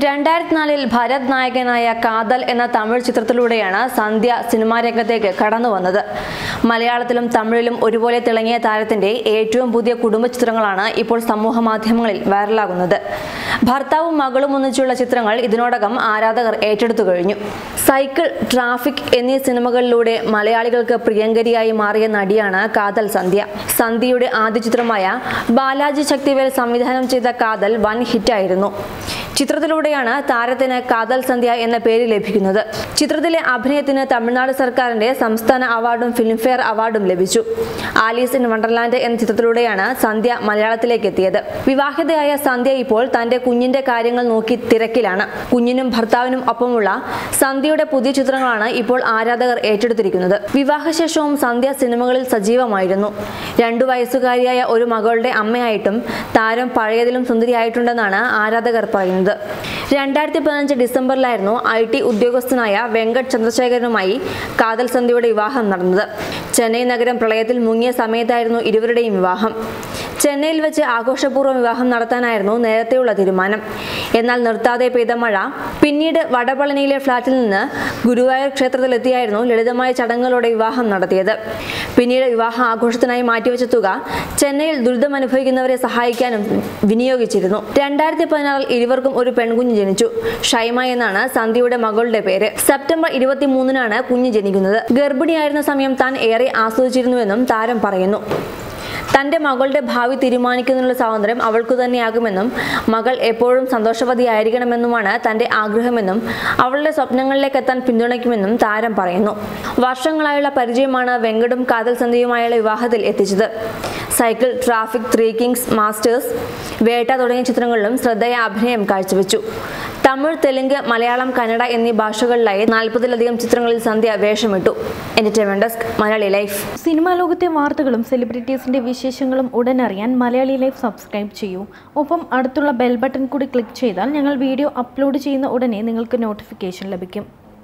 രണ്ടായിരത്തി നാലിൽ ഭരത് നായകനായ കാതൽ എന്ന തമിഴ് ചിത്രത്തിലൂടെയാണ് സന്ധ്യ സിനിമാ രംഗത്തേക്ക് കടന്നു വന്നത്. മലയാളത്തിലും തമിഴിലും ഒരുപോലെ തിളങ്ങിയ താരത്തിന്റെ ഏറ്റവും പുതിയ കുടുംബ ചിത്രങ്ങളാണ് ഇപ്പോൾ സമൂഹ മാധ്യമങ്ങളിൽ വൈറലാകുന്നത്. ഭർത്താവും മകളും ഒന്നിച്ചുള്ള ചിത്രങ്ങൾ ഇതിനോടകം ആരാധകർ ഏറ്റെടുത്തു കഴിഞ്ഞു. സൈക്കിൾ ട്രാഫിക് എന്നീ സിനിമകളിലൂടെ മലയാളികൾക്ക് പ്രിയങ്കരിയായി മാറിയ നടിയാണ് കാതൽ സന്ധ്യ. സന്ധ്യയുടെ ആദ്യ ചിത്രമായ ബാലാജി ശക്തിവേൽ സംവിധാനം ചെയ്ത കാതൽ വൻ ഹിറ്റായിരുന്നു. ചിത്രത്തിലൂടെയാണ് താരത്തിന് കാതൽ സന്ധ്യ എന്ന പേര് ലഭിക്കുന്നത്. ചിത്രത്തിലെ അഭിനയത്തിന് തമിഴ്നാട് സർക്കാരിന്റെ സംസ്ഥാന അവാർഡും ഫിലിംഫെയർ അവാർഡും ലഭിച്ചു. ആലീസ് ഇൻ വണ്ടർലാൻഡ് എന്ന ചിത്രത്തിലൂടെയാണ് സന്ധ്യ മലയാളത്തിലേക്ക് എത്തിയത്. വിവാഹിതയായ സന്ധ്യ ഇപ്പോൾ തന്റെ കുഞ്ഞിന്റെ കാര്യങ്ങൾ നോക്കി തിരക്കിലാണ്. കുഞ്ഞിനും ഭർത്താവിനും ഒപ്പമുള്ള സന്ധ്യയുടെ പുതിയ ചിത്രങ്ങളാണ് ഇപ്പോൾ ആരാധകർ ഏറ്റെടുത്തിരിക്കുന്നത്. വിവാഹശേഷവും സന്ധ്യ സിനിമകളിൽ സജീവമായിരുന്നു. രണ്ടു വയസ്സുകാരിയായ ഒരു മകളുടെ അമ്മയായിട്ടും താരം പഴയതിലും സുന്ദരിയായിട്ടുണ്ടെന്നാണ് ആരാധകർ പറയുന്നത്. രണ്ടായിരത്തി പതിനഞ്ച് ഡിസംബറിലായിരുന്നു ഐ ടി ഉദ്യോഗസ്ഥനായ വെങ്കട് ചന്ദ്രശേഖരനുമായി കാതൽ സന്ധ്യയുടെ വിവാഹം നടന്നത്. ചെന്നൈ നഗരം പ്രളയത്തിൽ മുങ്ങിയ സമയത്തായിരുന്നു ഇരുവരുടെയും വിവാഹം. ചെന്നൈയിൽ വെച്ച് ആഘോഷപൂർവം വിവാഹം നടത്താനായിരുന്നു നേരത്തെയുള്ള തീരുമാനം. എന്നാൽ നിർത്താതെ പെയ്ത മഴ പിന്നീട് വടപളനിയിലെ ഫ്ളാറ്റിൽ നിന്ന് ഗുരുവായൂർ ക്ഷേത്രത്തിലെത്തിയായിരുന്നു ലളിതമായ ചടങ്ങുകളോടെ വിവാഹം നടത്തിയത്. പിന്നീട് വിവാഹ ആഘോഷത്തിനായി മാറ്റിവെച്ച തുക ചെന്നൈയിൽ ദുരിതം അനുഭവിക്കുന്നവരെ സഹായിക്കാനും വിനിയോഗിച്ചിരുന്നു. രണ്ടായിരത്തി പതിനാറിൽ ഇരുവർക്കും ഒരു പെൺകുഞ്ഞ് ജനിച്ചു. ഷൈമ എന്നാണ് സന്ധ്യയുടെ മകളുടെ പേര്. സെപ്റ്റംബർ ഇരുപത്തി മൂന്നിനാണ് കുഞ്ഞ് ജനിക്കുന്നത്. ഗർഭിണിയായിരുന്ന സമയം താൻ ഏറെ ആസ്വദിച്ചിരുന്നുവെന്നും താരം പറയുന്നു. തന്റെ മകളുടെ ഭാവി തീരുമാനിക്കുന്നതിനുള്ള സ്വാതന്ത്ര്യം അവൾക്കു തന്നെയാകുമെന്നും മകൾ എപ്പോഴും സന്തോഷവതി ആയിരിക്കണമെന്നുമാണ് തന്റെ ആഗ്രഹമെന്നും അവളുടെ സ്വപ്നങ്ങളിലേക്ക് എത്താൻ പിന്തുണയ്ക്കുമെന്നും താരം പറയുന്നു. വർഷങ്ങളായുള്ള പരിചയമാണ് വെങ്കടും കാതൽ സന്ധ്യയുമായുള്ള വിവാഹത്തിൽ എത്തിച്ചത്. Cycle Traffic Three Kings Masters Vettah തുടങ്ങിയ ചിത്രങ്ങളിലും ശ്രദ്ധേയ അഭിനയം കാഴ്ചവെച്ചു. തമിഴ് തെലുങ്ക് മലയാളം കന്നഡ എന്നീ ഭാഷകളിലായി നാൽപ്പതിലധികം ചിത്രങ്ങളിൽ Sandhya വേഷമിട്ടു. Entertainment desk Malayali Life. Cinema ലോകത്തെ വാർത്തകളും സെലിബ്രിറ്റീസിന്റെ വിശേഷങ്ങളും ഉടൻ അറിയാൻ മലയാളി ലൈഫ് സബ്സ്ക്രൈബ് ചെയ്യൂ. ഒപ്പം അടുത്തുള്ള ബെൽ ബട്ടൺ കൂടി ക്ലിക്ക് ചെയ്താൽ ഞങ്ങൾ വീഡിയോ അപ്ലോഡ് ചെയ്യുന്ന ഉടനെ നിങ്ങൾക്ക് നോട്ടിഫിക്കേഷൻ ലഭിക്കും.